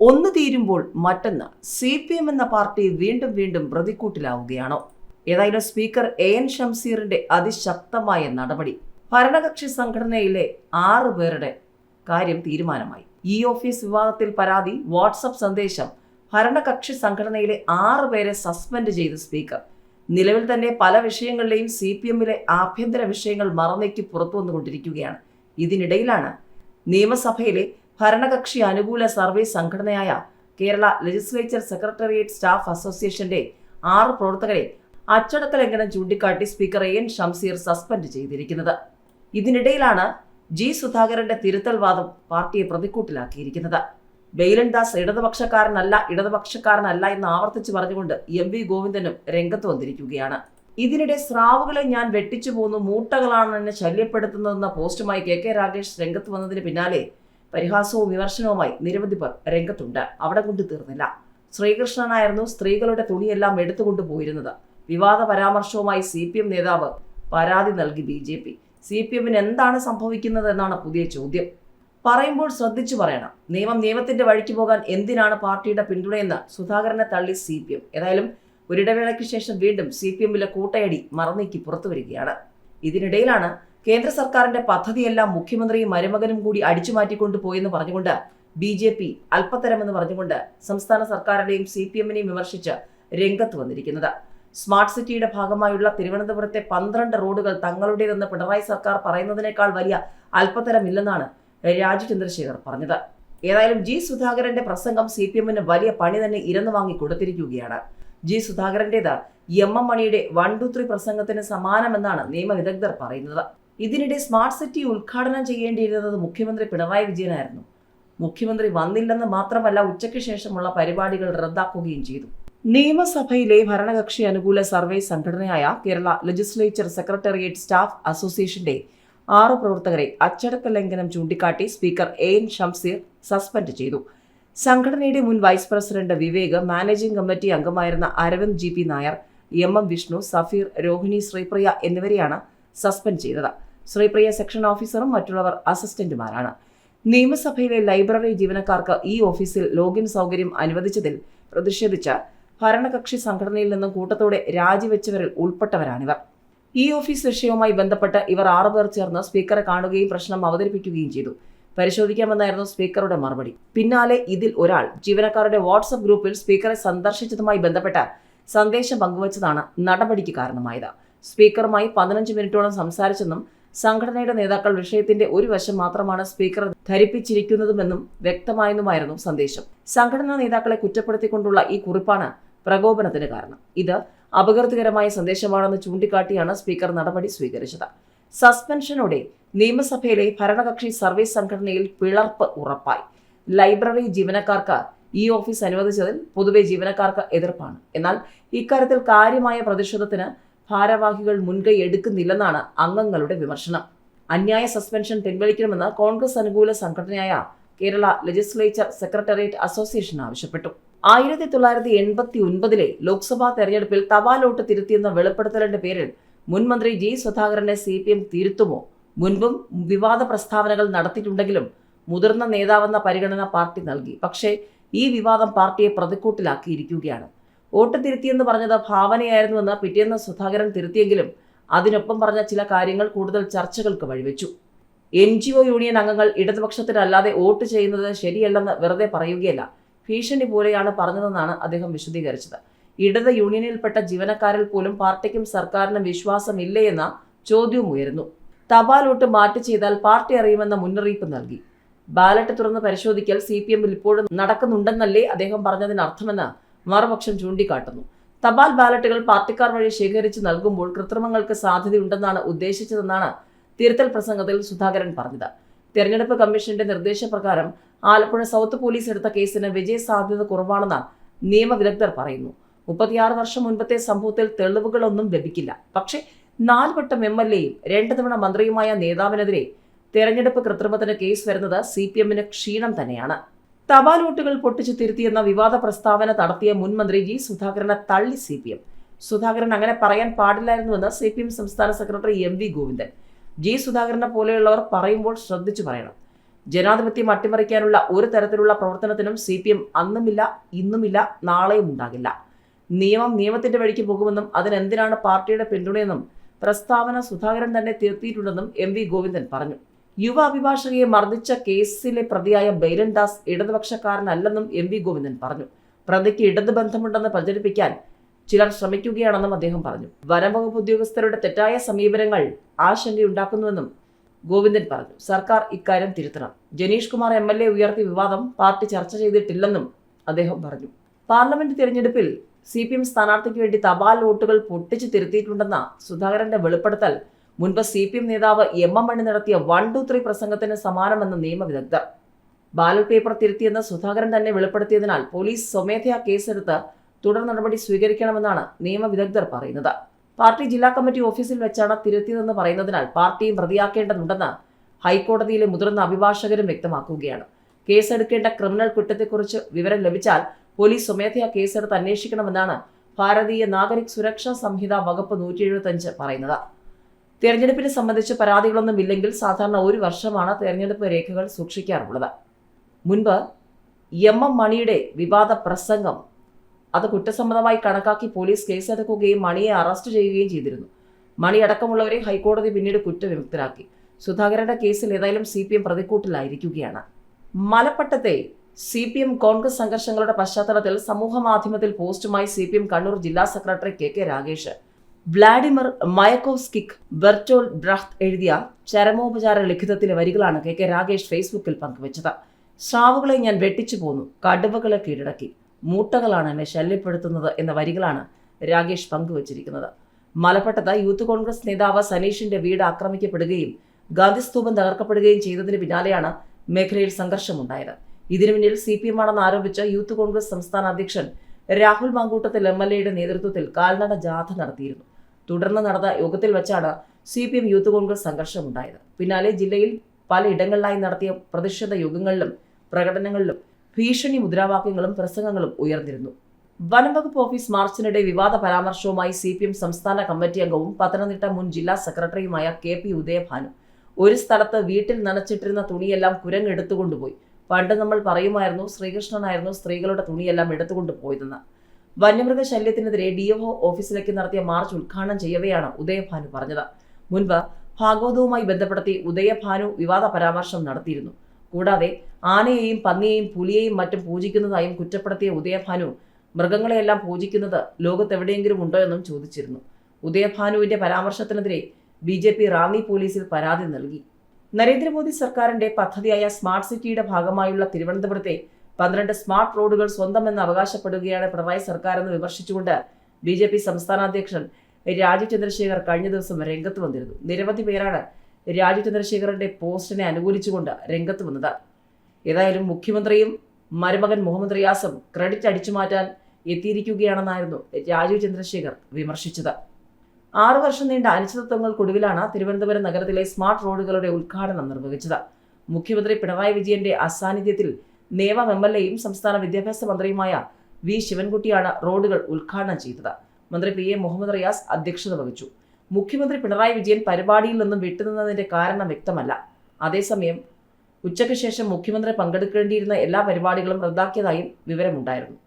ഒന്ന് തീരുമ്പോൾ മറ്റൊന്ന് സി പി എം എന്ന പാർട്ടി വീണ്ടും വീണ്ടും പ്രതിക്കൂട്ടിലാവുകയാണോ. ഏതായാലും സ്പീക്കർ എ എൻ ഷംസീറിന്റെ അതിശക്തമായ നടപടി ഭരണകക്ഷി സംഘടനയിലെ ആറ് പേരുടെ കാര്യം തീരുമാനമായി. ഇ ഓഫീസ് വിവാദത്തിൽ പരാതി വാട്സപ്പ് സന്ദേശം ഭരണകക്ഷി സംഘടനയിലെ ആറ് പേരെ സസ്പെൻഡ് ചെയ്ത് സ്പീക്കർ. നിലവിൽ തന്നെ പല വിഷയങ്ങളിലെയും സി പി എമ്മിലെ ആഭ്യന്തര വിഷയങ്ങൾ മറന്നേക്ക് പുറത്തു വന്നുകൊണ്ടിരിക്കുകയാണ് ഇതിനിടയിലാണ് നിയമസഭയിലെ ഭരണകക്ഷി അനുകൂല സർവീസ് സംഘടനയായ കേരള ലെജിസ്ലേച്ചർ സെക്രട്ടേറിയറ്റ് സ്റ്റാഫ് അസോസിയേഷന്റെ ആറ് പ്രവർത്തകരെ അച്ചടക്ക ലംഘനം ചൂണ്ടിക്കാട്ടി speaker A N Shamseer suspend ചെയ്തിരിക്കുന്നത്. ഇതിനിടയിലാണ് ജി സുധാകരന്റെ തിരുത്തൽ വാദം പാർട്ടിയെ പ്രതിക്കൂട്ടിലാക്കിയിരിക്കുന്നത്. ബെയിലൻ ദാസ് ഇടതുപക്ഷക്കാരനല്ല ഇടതുപക്ഷക്കാരനല്ല എന്ന് ആവർത്തിച്ച് പറഞ്ഞുകൊണ്ട് എം വി ഗോവിന്ദനും രംഗത്ത് വന്നിരിക്കുകയാണ്. ഇതിനിടെ സ്രാവുകളെ ഞാൻ വെട്ടിച്ചു പോന്നു മൂട്ടകളാണ് എന്നെ ശല്യപ്പെടുത്തുന്നതെന്ന പോസ്റ്റുമായി കെ കെ രാഗേഷ് രംഗത്ത് വന്നതിന് പിന്നാലെ പരിഹാസവും വിമർശനവുമായി നിരവധി പേർ രംഗത്തുണ്ട്. അവിടെ കൊണ്ട് തീർന്നില്ല. ശ്രീകൃഷ്ണനായിരുന്നു സ്ത്രീകളുടെ തുണിയെല്ലാം എടുത്തുകൊണ്ട് പോയിരുന്നത്. വിവാദ പരാമർശവുമായി സി പി എം നേതാവ് പരാതി നൽകി B J P. C P എമ്മിന് എന്താണ് സംഭവിക്കുന്നത് എന്നാണ് പുതിയ ചോദ്യം. പറയുമ്പോൾ ശ്രദ്ധിച്ചു പറയണം. നിയമം നിയമത്തിന്റെ വഴിക്ക് പോകാൻ എന്തിനാണ് പാർട്ടിയുടെ പിന്തുണയെന്ന് സുധാകരനെ തള്ളി സി പി എം. ഏതായാലും ഒരിടവേളയ്ക്ക് ശേഷം വീണ്ടും സി പി എമ്മിലെ കൂട്ടയടി മറന്നേക്ക് പുറത്തു വരികയാണ്. ഇതിനിടയിലാണ് കേന്ദ്ര സർക്കാരിന്റെ പദ്ധതിയെല്ലാം മുഖ്യമന്ത്രിയും മരുമകനും കൂടി അടിച്ചു മാറ്റിക്കൊണ്ടു പോയെന്ന് പറഞ്ഞുകൊണ്ട് ബി ജെ പി അല്പത്തരമെന്ന് പറഞ്ഞുകൊണ്ട് സംസ്ഥാന സർക്കാരിനെയും സി പി എമ്മിനെയും വിമർശിച്ച് രംഗത്ത് വന്നിരിക്കുന്നത്. സ്മാർട്ട് സിറ്റിയുടെ ഭാഗമായുള്ള തിരുവനന്തപുരത്തെ പന്ത്രണ്ട് റോഡുകൾ തങ്ങളുടേതെന്ന് പിണറായി സർക്കാർ പറയുന്നതിനേക്കാൾ വലിയ അല്പത്തരമില്ലെന്നാണ് രാജു ചന്ദ്രശേഖർ പറഞ്ഞത്. ഏതായാലും ജി സുധാകരന്റെ പ്രസംഗം സി പി എമ്മിന് വലിയ പണി തന്നെ ഇരന്നു വാങ്ങി കൊടുത്തിരിക്കുകയാണ്. ജി സുധാകരന്റേത് എം എം മണിയുടെ വൺ ടു ത്രീ പ്രസംഗത്തിന് സമാനമെന്നാണ് നിയമവിദഗ്ധർ പറയുന്നത്. ഇതിനിടെ സ്മാർട്ട് സിറ്റി ഉദ്ഘാടനം ചെയ്യേണ്ടിയിരുന്നത് മുഖ്യമന്ത്രി പിണറായി വിജയനായിരുന്നു. മുഖ്യമന്ത്രി വന്നില്ലെന്ന് മാത്രമല്ല ഉച്ചയ്ക്ക് ശേഷമുള്ള പരിപാടികൾ റദ്ദാക്കുകയും ചെയ്തു. നിയമസഭയിലെ ഭരണകക്ഷി അനുകൂല സർവേ സംഘടനയായ കേരള ലെജിസ്ലേച്ചർ സെക്രട്ടേറിയറ്റ് സ്റ്റാഫ് അസോസിയേഷന്റെ ആറ് പ്രവർത്തകരെ അച്ചടക്ക ലംഘനം ചൂണ്ടിക്കാട്ടി speaker A N Shamseer suspend ചെയ്തു. സംഘടനയുടെ മുൻ vice president Vivek managing committee അംഗമായിരുന്ന Aravind G P Nair M M Vishnu Safeer Rohini Sreepriya എന്നിവരെയാണ് സസ്പെൻഡ് ചെയ്തത്. ശ്രീപ്രിയ സെക്ഷൻ ഓഫീസറും മറ്റുള്ളവർ അസിസ്റ്റന്റുമാരാണ്. നിയമസഭയിലെ ലൈബ്രറി ജീവനക്കാർക്ക് ഈ ഓഫീസിൽ ലോഗിൻ സൗകര്യം അനുവദിച്ചതിൽ പ്രതിഷേധിച്ച ഭരണകക്ഷി സംഘടനയിൽ നിന്നും കൂട്ടത്തോടെ രാജിവെച്ചവരിൽ ഉൾപ്പെട്ടവരാണിവർ. ഈ ഓഫീസ് വിഷയവുമായി ബന്ധപ്പെട്ട് ഇവർ ആറുപേർ ചേർന്ന് സ്പീക്കറെ കാണുകയും പ്രശ്നം അവതരിപ്പിക്കുകയും ചെയ്തു. പരിശോധിക്കാമെന്നായിരുന്നു സ്പീക്കറുടെ മറുപടി. പിന്നാലെ ഇതിൽ ഒരാൾ ജീവനക്കാരുടെ വാട്സപ്പ് ഗ്രൂപ്പിൽ സ്പീക്കറെ സന്ദർശിച്ചതുമായി ബന്ധപ്പെട്ട സന്ദേശം പങ്കുവച്ചതാണ് നടപടിക്ക് കാരണമായത്. സ്പീക്കറുമായി പതിനഞ്ച് മിനിറ്റോളം സംസാരിച്ചെന്നും സംഘടനയുടെ നേതാക്കൾ വിഷയത്തിന്റെ ഒരു വശം മാത്രമാണ് സ്പീക്കർ ധരിപ്പിച്ചിരിക്കുന്നതുമെന്നും വ്യക്തമായെന്നുമായിരുന്നു സന്ദേശം. സംഘടനാ നേതാക്കളെ കുറ്റപ്പെടുത്തിക്കൊണ്ടുള്ള ഈ കുറിപ്പാണ് പ്രകോപനത്തിന് കാരണം. ഇത് അപകീർത്തികരമായ സന്ദേശമാണെന്ന് ചൂണ്ടിക്കാട്ടിയാണ് സ്പീക്കർ നടപടി സ്വീകരിച്ചത്. സസ്പെൻഷനോടെ നിയമസഭയിലെ ഭരണകക്ഷി സർവീസ് സംഘടനയിൽ പിളർപ്പ് ഉറപ്പായി. ലൈബ്രറി ജീവനക്കാർക്ക് ഈ ഓഫീസ് അനുവദിച്ചതിൽ പൊതുവെ ജീവനക്കാർക്ക് എതിർപ്പാണ്. എന്നാൽ ഇക്കാര്യത്തിൽ കാര്യമായ പ്രതിഷേധത്തിന് ഭാരവാഹികൾ മുൻകൈ എടുക്കുന്നില്ലെന്നാണ് അംഗങ്ങളുടെ വിമർശനം. അന്യായ സസ്പെൻഷൻ പിൻവലിക്കണമെന്ന് കോൺഗ്രസ് അനുകൂല സംഘടനയായ കേരള ലെജിസ്ലേച്ചർ സെക്രട്ടേറിയറ്റ് അസോസിയേഷൻ ആവശ്യപ്പെട്ടു. ആയിരത്തി തൊള്ളായിരത്തി എൺപത്തി ഒൻപതിലെ ലോക്സഭാ തെരഞ്ഞെടുപ്പിൽ തപാലോട്ട് തിരുത്തിയെന്ന വെളിപ്പെടുത്തലിന്റെ പേരിൽ മുൻമന്ത്രി ജി സുധാകരനെ സി പി എം തിരുത്തുമോ? മുൻപും വിവാദ പ്രസ്താവനകൾ നടത്തിയിട്ടുണ്ടെങ്കിലും മുതിർന്ന നേതാവെന്ന പരിഗണന പാർട്ടി നൽകി. പക്ഷേ ഈ വിവാദം പാർട്ടിയെ പ്രതിക്കൂട്ടിലാക്കിയിരിക്കുകയാണ്. വോട്ട് തിരുത്തിയെന്ന് പറഞ്ഞത് ഭാവനയായിരുന്നുവെന്ന് പിറ്റേന്ന് സുധാകരൻ തിരുത്തിയെങ്കിലും അതിനൊപ്പം പറഞ്ഞ ചില കാര്യങ്ങൾ കൂടുതൽ ചർച്ചകൾക്ക് വഴിവെച്ചു. എൻ ജി ഒ യൂണിയൻ അംഗങ്ങൾ ഇടതുപക്ഷത്തിനല്ലാതെ വോട്ട് ചെയ്യുന്നത് ശരിയല്ലെന്ന് വെറുതെ പറയുകയല്ല. ഭീഷണി പോലെയാണ് പറഞ്ഞതെന്നാണ് അദ്ദേഹം വിശദീകരിച്ചത്. ഇടത് യൂണിയനിൽപ്പെട്ട ജീവനക്കാരിൽ പോലും പാർട്ടിക്കും സർക്കാരിനും വിശ്വാസമില്ലേ എന്ന ചോദ്യവും ഉയരുന്നു. തപാൽ വോട്ട് മാറ്റി ചെയ്താൽ പാർട്ടി അറിയുമെന്ന മുന്നറിയിപ്പ് നൽകി. ബാലറ്റ് തുറന്ന് പരിശോധിക്കൽ സി പി എമ്മിൽ ഇപ്പോഴും നടക്കുന്നുണ്ടെന്നല്ലേ അദ്ദേഹം പറഞ്ഞതിനർത്ഥമെന്ന് മറുപക്ഷം ചൂണ്ടിക്കാട്ടുന്നു. തപാൽ ബാലറ്റുകൾ പാർട്ടിക്കാർ വഴി ശേഖരിച്ച് നൽകുമ്പോൾ കൃത്രിമങ്ങൾക്ക് സാധ്യതയുണ്ടെന്നാണ് ഉദ്ദേശിച്ചതെന്നാണ് തിരുത്തൽ പ്രസംഗത്തിൽ സുധാകരൻ പറഞ്ഞത്. തെരഞ്ഞെടുപ്പ് കമ്മീഷന്റെ നിർദ്ദേശപ്രകാരം ആലപ്പുഴ സൗത്ത് പോലീസ് എടുത്ത കേസിന് വിജയ സാധ്യത കുറവാണെന്ന് നിയമവിദഗ്ധർ പറയുന്നു. മുപ്പത്തിയാറ് വർഷം മുൻപത്തെ സംഭവത്തിൽ തെളിവുകളൊന്നും ലഭിക്കില്ല. പക്ഷേ നാലുവട്ടം എം എൽ എയും രണ്ട് തവണ മന്ത്രിയുമായ നേതാവിനെതിരെ തെരഞ്ഞെടുപ്പ് കൃത്രിമത്തിന് കേസ് വരുന്നത് സി പി എമ്മിന് ക്ഷീണം തന്നെയാണ്. തപാൽ വോട്ടുകൾ പൊട്ടിച്ചു തിരുത്തിയെന്ന വിവാദ പ്രസ്താവന നടത്തിയ മുൻമന്ത്രി ജി സുധാകരനെ തള്ളി സി പി എം സുധാകരൻ അങ്ങനെ പറയാൻ പാടില്ലായിരുന്നുവെന്ന് സി പി എം സംസ്ഥാന secretary M V Govindan. G സുധാകരനെ പോലെയുള്ളവർ പറയുമ്പോൾ ശ്രദ്ധിച്ചു പറയണം. ജനാധിപത്യം അട്ടിമറിക്കാനുള്ള ഒരു തരത്തിലുള്ള പ്രവർത്തനത്തിനും സി പി എം അന്നുമില്ല ഇന്നുമില്ല നാളെയും ഉണ്ടാകില്ല. നിയമം നിയമത്തിന്റെ വഴിക്ക് പോകുമെന്നും അതിനെന്തിനാണ് പാർട്ടിയുടെ പിന്തുണയെന്നും പ്രസ്താവന സുധാകരൻ തന്നെ തിരുത്തിയിട്ടുണ്ടെന്നും എം വി ഗോവിന്ദൻ പറഞ്ഞു. യുവ അഭിഭാഷകയെ മർദ്ദിച്ച കേസിലെ പ്രതിയായ ബൈരൻദാസ് ഇടതുപക്ഷക്കാരനല്ലെന്നും എം വി ഗോവിന്ദൻ പറഞ്ഞു. പ്രതിക്ക് ഇടതു ബന്ധമുണ്ടെന്ന് പ്രചരിപ്പിക്കാൻ ചിലർ ശ്രമിക്കുകയാണെന്നും അദ്ദേഹം പറഞ്ഞു. വനംവകുപ്പ് ഉദ്യോഗസ്ഥരുടെ തെറ്റായ സമീപനങ്ങൾ ആശങ്കയുണ്ടാക്കുന്നുവെന്നും ഗോവിന്ദൻ പറഞ്ഞു. സർക്കാർ ഇക്കാര്യം തിരുത്തണം. Janeesh Kumar M L A ഉയർത്തിയ വിവാദം പാർട്ടി ചർച്ച ചെയ്തിട്ടില്ലെന്നും അദ്ദേഹം പറഞ്ഞു. പാർലമെന്റ് തിരഞ്ഞെടുപ്പിൽ സി പി എം സ്ഥാനാർത്ഥിക്ക് വേണ്ടി തപാൽ വോട്ടുകൾ പൊട്ടിച്ചു തിരുത്തിയിട്ടുണ്ടെന്ന സുധാകരന്റെ വെളിപ്പെടുത്തൽ മുൻപ് സി പി എം നേതാവ് എം എം മണി നടത്തിയ വൺ ടു ത്രീ പ്രസംഗത്തിന് സമാനമെന്ന് നിയമവിദഗ്ധർ ബാലറ്റ് പേപ്പർ തിരുത്തിയെന്ന് സുധാകരൻ തന്നെ വെളിപ്പെടുത്തിയതിനാൽ പോലീസ് സ്വമേധയാ കേസെടുത്ത് തുടർ നടപടി സ്വീകരിക്കണമെന്നാണ് നിയമവിദഗ്ധർ പറയുന്നത്. പാർട്ടി ജില്ലാ കമ്മിറ്റി ഓഫീസിൽ വെച്ചാണ് തിരുത്തിയതെന്ന് പറയുന്നതിനാൽ പാർട്ടിയും പ്രതിയാക്കേണ്ടതുണ്ടെന്ന് ഹൈക്കോടതിയിലെ മുതിർന്ന അഭിഭാഷകരും വ്യക്തമാക്കുകയാണ്. കേസെടുക്കേണ്ട ക്രിമിനൽ കുറ്റത്തെക്കുറിച്ച് വിവരം ലഭിച്ചാൽ പോലീസ് സ്വമേധയാ കേസെടുത്ത് അന്വേഷിക്കണമെന്നാണ് ഭാരതീയ നാഗരിക് സുരക്ഷാ സംഹിത വകുപ്പ് നൂറ്റി എഴുപത്തഞ്ച് പറയുന്നത്. തെരഞ്ഞെടുപ്പിനെ സംബന്ധിച്ച് പരാതികളൊന്നും ഇല്ലെങ്കിൽ സാധാരണ ഒരു വർഷമാണ് തെരഞ്ഞെടുപ്പ് രേഖകൾ സൂക്ഷിക്കാറുള്ളത്. മുൻപ് എം എം മണിയുടെ വിവാദ പ്രസംഗം അത് കുറ്റസമ്മതമായി കണക്കാക്കി പോലീസ് കേസെടുക്കുകയും മണിയെ അറസ്റ്റ് ചെയ്യുകയും ചെയ്തിരുന്നു. മണി അടക്കമുള്ളവരെ ഹൈക്കോടതി പിന്നീട് കുറ്റവിമുക്തരാക്കി. സുധാകരന്റെ കേസിൽ ഏതായാലും സി പി എം പ്രതിക്കൂട്ടിലായിരിക്കുകയാണ്. മലപ്പട്ടത്തെ സി പി എം കോൺഗ്രസ് സംഘർഷങ്ങളുടെ പശ്ചാത്തലത്തിൽ സമൂഹ മാധ്യമത്തിൽ പോസ്റ്റുമായി സി പി എം കണ്ണൂർ ജില്ലാ secretary K K Ragesh Vladimir മയക്കോസ്കിക് Bertolt Brecht എഴുതിയ ചരമോപചാര ലിഖിതത്തിലെ വരികളാണ് കെ കെ രാകേഷ് ഫേസ്ബുക്കിൽ പങ്കുവച്ചത്. സ്രാവുകളെ ഞാൻ വെട്ടിച്ചു പോന്നു കടുവകളെ കീഴടക്കി. മൂട്ടകളാണ് എന്നെ ശല്യപ്പെടുത്തുന്നത് എന്ന വരികളാണ് രാകേഷ് പങ്കുവച്ചിരിക്കുന്നത്. മലപ്പട്ടത്ത് യൂത്ത് കോൺഗ്രസ് നേതാവ് സനീഷിന്റെ വീട് ആക്രമിക്കപ്പെടുകയും ഗാന്ധിസ്തൂപം തകർക്കപ്പെടുകയും ചെയ്തതിന് പിന്നാലെയാണ് മേഖലയിൽ സംഘർഷമുണ്ടായത്. ഇതിനു പിന്നിൽ സി പി എം ആണെന്ന് ആരോപിച്ച് യൂത്ത് കോൺഗ്രസ് സംസ്ഥാന അധ്യക്ഷൻ രാഹുൽ മാങ്കൂട്ടത്തിൽ എം എൽ എയുടെ നേതൃത്വത്തിൽ കാൽനട ജാഥ നടത്തിയിരുന്നു. തുടർന്ന് നടന്ന യോഗത്തിൽ വെച്ചാണ് C P M youth Congress സംഘർഷമുണ്ടായത്. പിന്നാലെ ജില്ലയിൽ പലയിടങ്ങളിലായി നടത്തിയ പ്രതിഷേധ യോഗങ്ങളിലും പ്രകടനങ്ങളിലും ഭീഷണി മുദ്രാവാക്യങ്ങളും പ്രസംഗങ്ങളും ഉയർന്നിരുന്നു. വനംവകുപ്പ് ഓഫീസ് മാർച്ചിനിടെ വിവാദ പരാമർശവുമായി സി പി എം സംസ്ഥാന കമ്മിറ്റി അംഗവും പത്തനംതിട്ട മുൻ ജില്ലാ സെക്രട്ടറിയുമായ കെ പി ഉദയഭാനു ഒരു സ്ഥലത്ത് വീട്ടിൽ നനച്ചിട്ടിരുന്ന തുണിയെല്ലാം കുരങ്ങെടുത്തുകൊണ്ടുപോയി പണ്ട് നമ്മൾ പറയുമായിരുന്നു ശ്രീകൃഷ്ണനായിരുന്നു സ്ത്രീകളുടെ തുണിയെല്ലാം എടുത്തുകൊണ്ട് പോയതെന്ന് വന്യമൃഗ ശല്യത്തിനെതിരെ ഡി എഫ് ഓഫീസിലേക്ക് നടത്തിയ മാർച്ച് ഉദ്ഘാടനം ചെയ്യവെയാണ് ഉദയഭാനു പറഞ്ഞത്. മുൻപ് ഭാഗവതവുമായി ബന്ധപ്പെടുത്തി ഉദയഭാനു വിവാദ പരാമർശം നടത്തിയിരുന്നു. കൂടാതെ ആനയെയും പന്നിയെയും പുലിയെയും മറ്റും പൂജിക്കുന്നതായും കുറ്റപ്പെടുത്തിയ ഉദയഭാനു മൃഗങ്ങളെയെല്ലാം പൂജിക്കുന്നത് ലോകത്തെവിടെയെങ്കിലും ഉണ്ടോ എന്നും ചോദിച്ചിരുന്നു. ഉദയഭാനുവിന്റെ പരാമർശത്തിനെതിരെ ബി ജെ പി റാന്നി പോലീസിൽ പരാതി നൽകി. നരേന്ദ്രമോദി സർക്കാരിന്റെ പദ്ധതിയായ സ്മാർട്ട് സിറ്റിയുടെ ഭാഗമായുള്ള തിരുവനന്തപുരത്തെ പന്ത്രണ്ട് സ്മാർട്ട് റോഡുകൾ സ്വന്തമെന്ന് അവകാശപ്പെടുകയാണ് പിണറായി സർക്കാരെന്ന് വിമർശിച്ചുകൊണ്ട് ബി ജെ പി സംസ്ഥാന അധ്യക്ഷൻ രാജീവ് ചന്ദ്രശേഖർ കഴിഞ്ഞ ദിവസം രംഗത്ത് വന്നിരുന്നു. നിരവധി പേരാണ് രാജീവ് ചന്ദ്രശേഖറിന്റെ പോസ്റ്റിനെ അനുകൂലിച്ചുകൊണ്ട് രംഗത്ത് വന്നത്. ഏതായാലും മുഖ്യമന്ത്രിയും മരുമകൻ മുഹമ്മദ് റിയാസും ക്രെഡിറ്റ് അടിച്ചു മാറ്റാൻ എത്തിയിരിക്കുകയാണെന്നായിരുന്നു രാജീവ് ചന്ദ്രശേഖർ വിമർശിച്ചത്. ആറു വർഷം നീണ്ട അനിശ്ചിതത്വങ്ങൾക്കൊടുവിലാണ് തിരുവനന്തപുരം നഗരത്തിലെ സ്മാർട്ട് റോഡുകളുടെ ഉദ്ഘാടനം നിർവഹിച്ചത്. മുഖ്യമന്ത്രി പിണറായി വിജയന്റെ അസാന്നിധ്യത്തിൽ നേമം എം എൽ എയും സംസ്ഥാന വിദ്യാഭ്യാസ മന്ത്രിയുമായ വി ശിവൻകുട്ടിയാണ് റോഡുകൾ ഉദ്ഘാടനം ചെയ്തത്. മന്ത്രി പി എ മുഹമ്മദ് റിയാസ് അധ്യക്ഷത വഹിച്ചു. മുഖ്യമന്ത്രി പിണറായി വിജയൻ പരിപാടിയിൽ നിന്നും വിട്ടുനിന്നതിന്റെ കാരണം വ്യക്തമല്ല. അതേസമയം ഉച്ചയ്ക്ക് ശേഷം മുഖ്യമന്ത്രി പങ്കെടുക്കേണ്ടിയിരുന്ന എല്ലാ പരിപാടികളും റദ്ദാക്കിയതായും വിവരമുണ്ടായിരുന്നു.